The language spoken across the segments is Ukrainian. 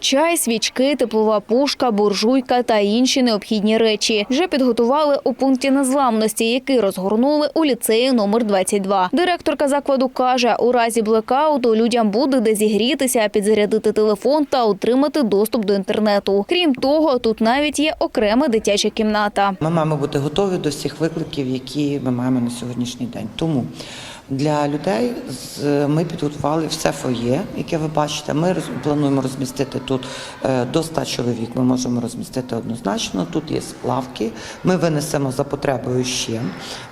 Чай, свічки, теплова пушка, буржуйка та інші необхідні речі вже підготували у пункті незламності, який розгорнули у ліцеї номер 22. Директорка закладу каже, у разі блекауту людям буде де зігрітися, підзарядити телефон та отримати доступ до інтернету. Крім того, тут навіть є окрема дитяча кімната. Ми маємо бути готові до всіх викликів, які ми маємо на сьогоднішній день. Тому для людей ми підготували все фоє, яке ви бачите. Ми плануємо розмістити тут е, до 100 чоловік. Ми можемо розмістити однозначно. Тут є лавки. Ми винесемо за потребою ще.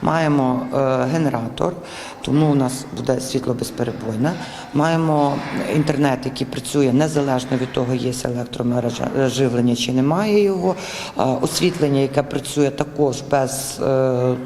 Маємо е, генератор, тому у нас буде світло безперебойне. Маємо інтернет, який працює незалежно від того, є електромережа е, живлення чи немає його. Освітлення, яке працює також без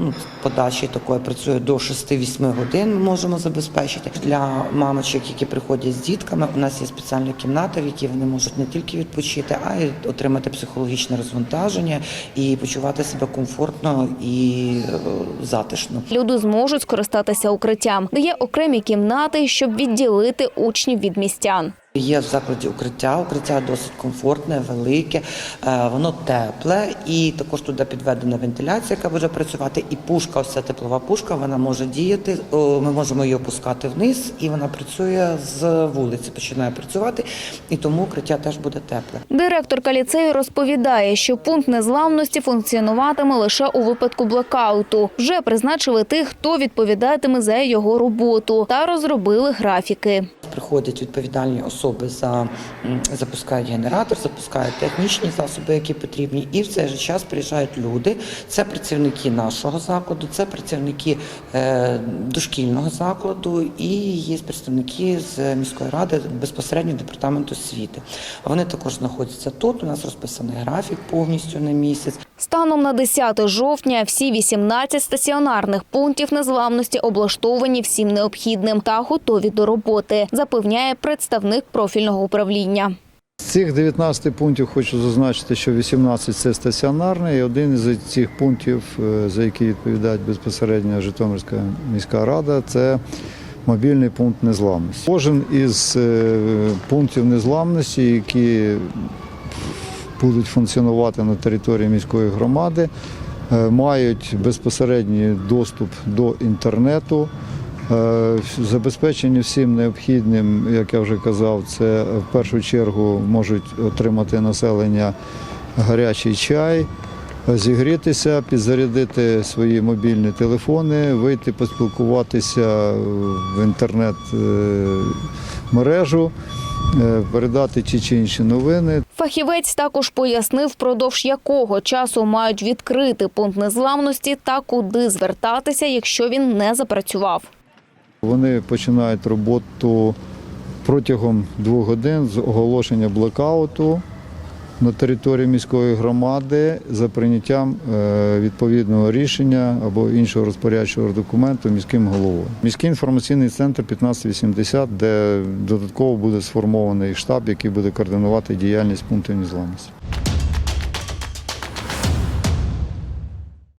ну, подачі такої, працює до 6-8 годин. Ми можемо забезпечити для мамочок, які приходять з дітками. У нас є спеціальна кімната, в якій вони можуть не тільки відпочити, а й отримати психологічне розвантаження і почувати себе комфортно і е, затишно. Люди зможуть скористатися укриттям, де є окремі кімнати, щоб відділити учнів від містян. Є в закладі укриття. Укриття досить комфортне, велике, е, воно тепле, і також туди підведена вентиляція, яка буде працювати. І пушка, ось ця теплова пушка, вона може діяти. Ми можемо її опускати вниз, і вона працює з вулиці, починає працювати, і тому укриття теж буде тепле. Директорка ліцею розповідає, що пункт незламності функціонуватиме лише у випадку блекауту. Вже призначили тих, хто відповідатиме за його роботу, та розробили графіки. Приходять відповідальні особи за запускають генератор, запускають технічні засоби, які потрібні, і в цей же час приїжджають люди. Це працівники нашого закладу, це працівники е, дошкільного закладу і є представники з міської ради безпосередньо департаменту освіти. Вони також знаходяться тут. У нас розписаний графік повністю на місяць. Станом на 10 жовтня всі 18 стаціонарних пунктів незламності облаштовані всім необхідним та готові до роботи, запевняє представник профільного управління. З цих 19 пунктів хочу зазначити, що 18 це стаціонарний, і один із цих пунктів, е, за які відповідає безпосередньо Житомирська міська рада, це мобільний пункт незламності. Кожен із е, пунктів незламності, які будуть функціонувати на території міської громади, е, мають безпосередній доступ до інтернету. Е, Забезпечені всім необхідним, як я вже казав, це в першу чергу можуть отримати населення гарячий чай, зігрітися, підзарядити свої мобільні телефони, вийти поспілкуватися в інтернет е, мережу, передати ті чи інші новини. Фахівець також пояснив, впродовж якого часу мають відкрити пункт незламності та куди звертатися, якщо він не запрацював. Вони починають роботу протягом двох годин з оголошення блекауту на території міської громади за прийняттям е, відповідного рішення або іншого розпорядчого документу міським головою. Міський інформаційний центр 1580, де додатково буде сформований штаб, який буде координувати діяльність пунктів незламності.